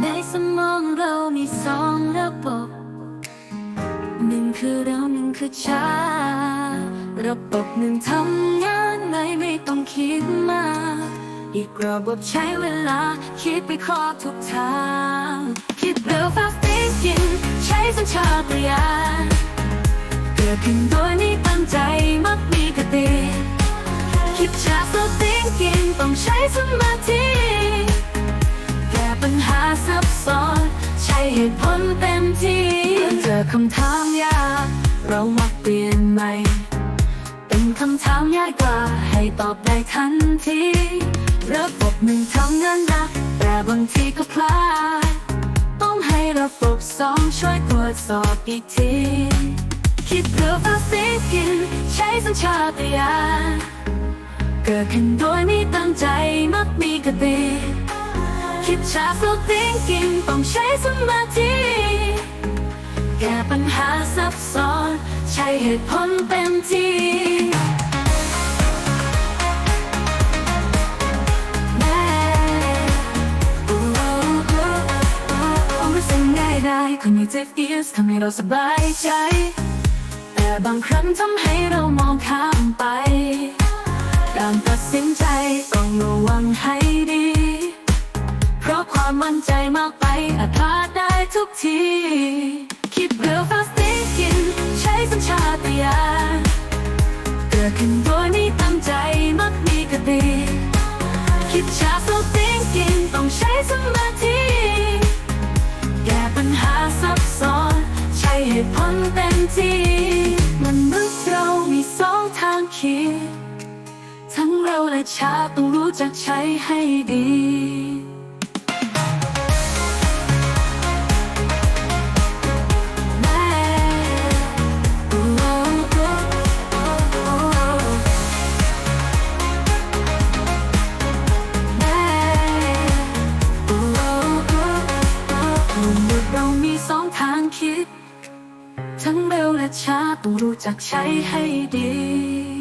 ในสมองเรามีสองระบบหนึ่งคือเราหนึ่งคือช้าระบบหนึ่งทำงานไม่ไม่ต้องคิดมากอีกระบบใช้เวลา คิดไปครอบทุกทาง คิดเร็ว fast thinking ใช้สัญชาตญาณเกิดขึ้นโดยไม่ตั้งใจมักมีกติ คิดช้า slow thinking ต้องใช้สมาธิ ซับซ้อน ใช้เหตุผลเต็มที่เจอคำถามยาก เรามักเปลี่ยนใหม่ เป็นคำถามยากกว่าให้ตอบได้ทันทีระบบหนึ่งทำงานหนัก แต่บางทีก็พลาด ต้องให้ระบบสองช่วยตรวจสอบอีกทีคิดเพื่อ fast thinking ใช้สัญชาตญาณเกิดขึ้นโดยไม่ตั้งใจมักมีกติ คิดช้า slow thinking ต้องใช้สมาธิแก้ปัญหาซับซ้อน ใช้เหตุผลเต็มที่แม้รู้สึกง่ายได้คนมี tip ears ทำให้เราสบายใจ แต่บางครั้งทำให้เรามองข้ามไปการตัดสินใจต้องระวังให้ดี มั่นใจมากไปอาจพลาดได้ทุกที คิดเร็ว fast thinking ใช้สัญชาตญาณเกิดขึ้นโดยไม่ตั้งใจมักมีกติคิดช้า slow thinking ต้องใช้สมาธิแก้ปัญหาซับซ้อน ใช้เหตุผลเต็มที่มันมึกเรามีสองทางคิด ทั้งเราและชาต้องรู้จักใช้ให้ดี เรามีสองทางคิด ทั้งเร็วและช้าต้องรู้จักใช้ให้ดี